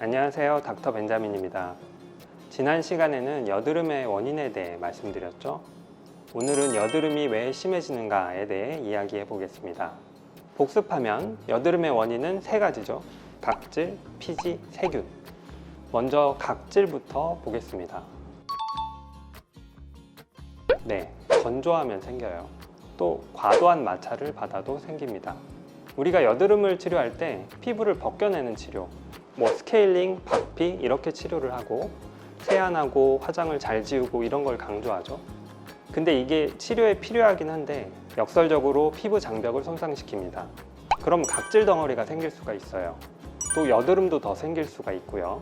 안녕하세요. 닥터 벤자민입니다. 지난 시간에는 여드름의 원인에 대해 말씀드렸죠. 오늘은 여드름이 왜 심해지는가에 대해 이야기해 보겠습니다. 복습하면 여드름의 원인은 세 가지죠. 각질, 피지, 세균. 먼저 각질부터 보겠습니다. 네, 건조하면 생겨요. 또 과도한 마찰을 받아도 생깁니다. 우리가 여드름을 치료할 때 피부를 벗겨내는 치료, 뭐 스케일링, 박피 이렇게 치료를 하고 세안하고 화장을 잘 지우고 이런 걸 강조하죠. 근데 이게 치료에 필요하긴 한데 역설적으로 피부 장벽을 손상시킵니다. 그럼 각질 덩어리가 생길 수가 있어요. 또 여드름도 더 생길 수가 있고요.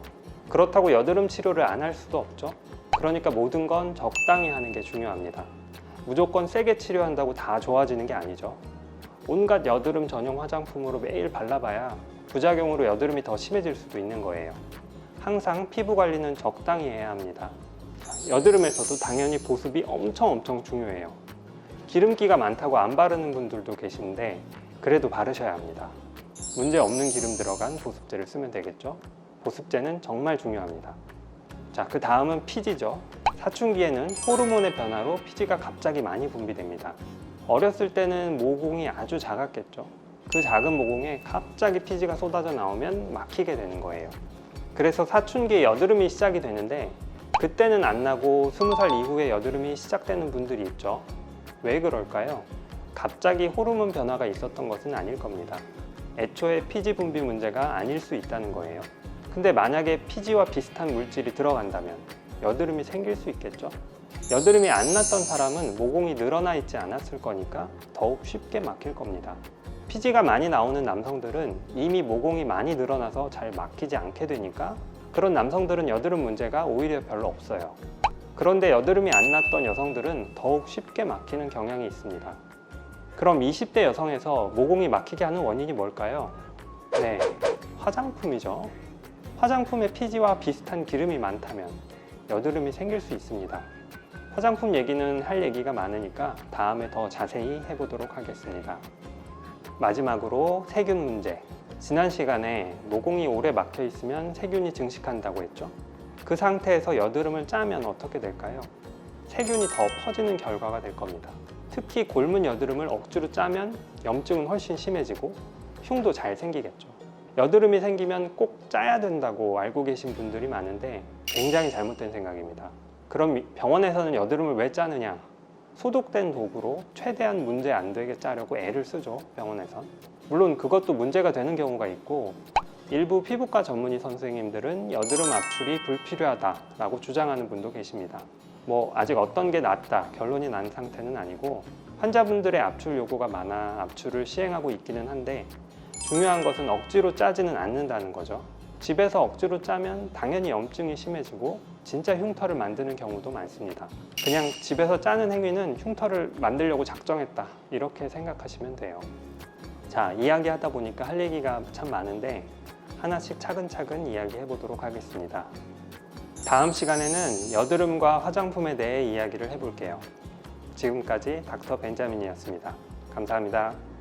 그렇다고 여드름 치료를 안 할 수도 없죠. 그러니까 모든 건 적당히 하는 게 중요합니다. 무조건 세게 치료한다고 다 좋아지는 게 아니죠. 온갖 여드름 전용 화장품으로 매일 발라봐야 부작용으로 여드름이 더 심해질 수도 있는 거예요. 항상 피부 관리는 적당히 해야 합니다. 여드름에서도 당연히 보습이 엄청 엄청 중요해요. 기름기가 많다고 안 바르는 분들도 계신데 그래도 바르셔야 합니다. 문제 없는 기름 들어간 보습제를 쓰면 되겠죠. 보습제는 정말 중요합니다. 자, 그 다음은 피지죠. 사춘기에는 호르몬의 변화로 피지가 갑자기 많이 분비됩니다. 어렸을 때는 모공이 아주 작았겠죠. 그 작은 모공에 갑자기 피지가 쏟아져 나오면 막히게 되는 거예요. 그래서 사춘기에 여드름이 시작이 되는데 그때는 안 나고 스무 살 이후에 여드름이 시작되는 분들이 있죠. 왜 그럴까요? 갑자기 호르몬 변화가 있었던 것은 아닐 겁니다. 애초에 피지 분비 문제가 아닐 수 있다는 거예요. 근데 만약에 피지와 비슷한 물질이 들어간다면 여드름이 생길 수 있겠죠? 여드름이 안 났던 사람은 모공이 늘어나 있지 않았을 거니까 더욱 쉽게 막힐 겁니다. 피지가 많이 나오는 남성들은 이미 모공이 많이 늘어나서 잘 막히지 않게 되니까 그런 남성들은 여드름 문제가 오히려 별로 없어요. 그런데 여드름이 안 났던 여성들은 더욱 쉽게 막히는 경향이 있습니다. 그럼 20대 여성에서 모공이 막히게 하는 원인이 뭘까요? 네, 화장품이죠. 화장품에 피지와 비슷한 기름이 많다면 여드름이 생길 수 있습니다. 화장품 얘기는 할 얘기가 많으니까 다음에 더 자세히 해보도록 하겠습니다. 마지막으로 세균 문제. 지난 시간에 모공이 오래 막혀 있으면 세균이 증식한다고 했죠. 그 상태에서 여드름을 짜면 어떻게 될까요? 세균이 더 퍼지는 결과가 될 겁니다. 특히 골문 여드름을 억지로 짜면 염증은 훨씬 심해지고 흉도 잘 생기겠죠. 여드름이 생기면 꼭 짜야 된다고 알고 계신 분들이 많은데 굉장히 잘못된 생각입니다. 그럼 병원에서는 여드름을 왜 짜느냐? 소독된 도구로 최대한 문제 안 되게 짜려고 애를 쓰죠, 병원에선. 물론 그것도 문제가 되는 경우가 있고 일부 피부과 전문의 선생님들은 여드름 압출이 불필요하다라고 주장하는 분도 계십니다. 뭐 아직 어떤 게 낫다 결론이 난 상태는 아니고 환자분들의 압출 요구가 많아 압출을 시행하고 있기는 한데 중요한 것은 억지로 짜지는 않는다는 거죠. 집에서 억지로 짜면 당연히 염증이 심해지고 진짜 흉터를 만드는 경우도 많습니다. 그냥 집에서 짜는 행위는 흉터를 만들려고 작정했다 이렇게 생각하시면 돼요. 자 이야기하다 보니까 할 얘기가 참 많은데 하나씩 차근차근 이야기해 보도록 하겠습니다. 다음 시간에는 여드름과 화장품에 대해 이야기를 해볼게요. 지금까지 닥터 벤자민이었습니다. 감사합니다.